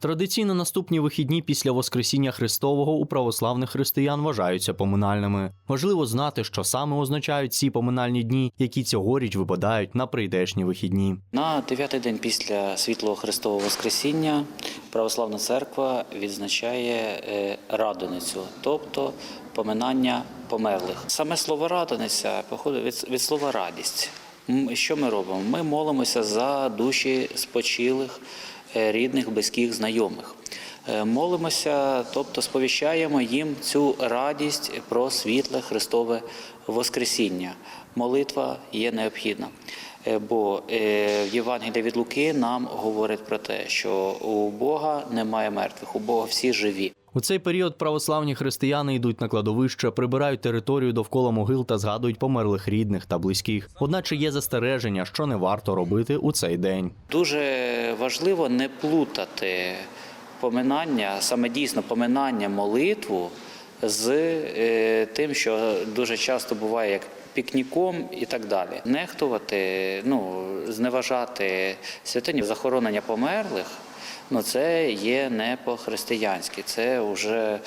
Традиційно наступні вихідні після Воскресіння Христового у православних християн вважаються поминальними. Важливо знати, що саме означають ці поминальні дні, які цьогоріч випадають на прийдешні вихідні. На дев'ятий день після світлого Христового Воскресіння Православна Церква відзначає е, радоницю, тобто поминання померлих. Саме слово радониця походить від, слова радість. Що ми робимо? Ми молимося за душі спочилих, рідних, близьких, знайомих. Е, Молимося, тобто сповіщаємо їм цю радість про світле Христове Воскресіння. Молитва є необхідна. Е, Бо е, в Євангелії від Луки нам говорить про те, що у Бога немає мертвих, у Бога всі живі. У цей період православні християни йдуть на кладовище, прибирають територію довкола могил та згадують померлих рідних та близьких. Одначе є застереження, що не варто робити у цей день. Дуже важливо не плутати поминання, саме дійсно поминання молитву з е, тим, що дуже часто буває як пікніком і так далі. Нехтувати, ну, зневажати святиню захоронення померлих. Ну, це є не по-християнськи, це вже,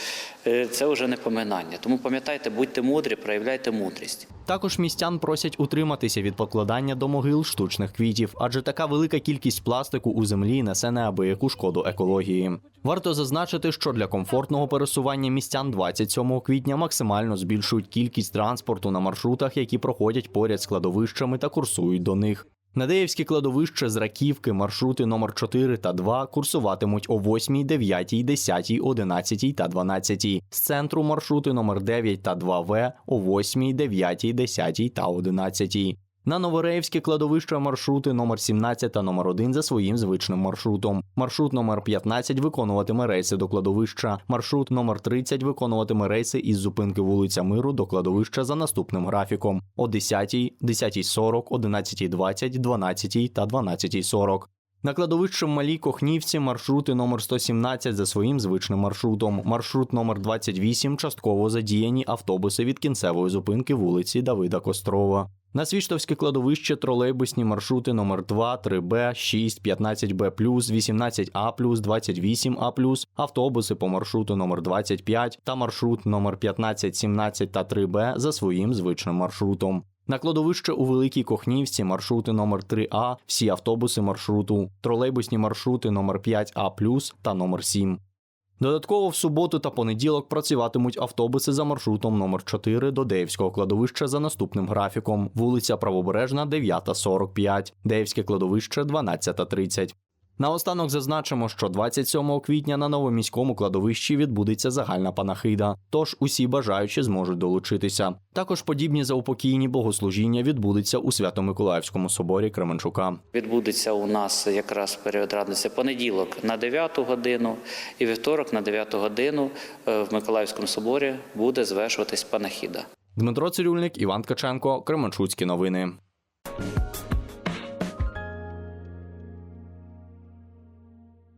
е, це вже не поминання. Тому пам'ятайте, будьте мудрі, проявляйте мудрість. Також містян просять утриматися від покладання до могил штучних квітів, адже така велика кількість пластику у землі несе неабияку шкоду екології. Варто зазначити, що для комфортного пересування містян 27 квітня максимально збільшують кількість транспорту на маршрутах, які проходять поряд з кладовищами та курсують до них. Надеївське кладовище з Раківки, маршрути номер 4 та 2 курсуватимуть о 8, 9, 10, 11 та 12. З центру маршрути номер 9 та 2В о 8, 9, 10 та 11. На Новореївське кладовище маршрути номер 17 та номер 1 за своїм звичним маршрутом. Маршрут номер 15 виконуватиме рейси до кладовища. Маршрут номер 30 виконуватиме рейси із зупинки вулиця Миру до кладовища за наступним графіком о 10, 10.40, 11.20, 12 та 12.40. На кладовищі Малій Кохнівці маршрути номер 117 за своїм звичним маршрутом. Маршрут номер 28 частково задіяні автобуси від кінцевої зупинки вулиці Давида Кострова. На Свіштовське кладовище тролейбусні маршрути номер 2, 3Б, 6, 15Б+, 18А+, 28А+, автобуси по маршруту номер 25 та маршрут номер 15, 17 та 3Б за своїм звичним маршрутом. На кладовище у Великій Кохнівці маршрути номер 3А, всі автобуси маршруту, тролейбусні маршрути номер 5А+, та номер 7. Додатково в суботу та понеділок працюватимуть автобуси за маршрутом номер 4 до Деївського кладовища за наступним графіком. Вулиця Правобережна 9.45, Деївське кладовище 12.30. Наостанок зазначимо, що 27 квітня на новоміському кладовищі відбудеться загальна панахида, тож усі бажаючі зможуть долучитися. Також подібні заупокійні богослужіння відбудуться у Свято-Миколаївському соборі Кременчука. Відбудеться у нас якраз період радниці понеділок на 9 годину і вівторок на 9 годину е, в Миколаївському соборі буде звершуватись панахіда. Дмитро Цирюльник, Іван Ткаченко, Кременчуцькі новини.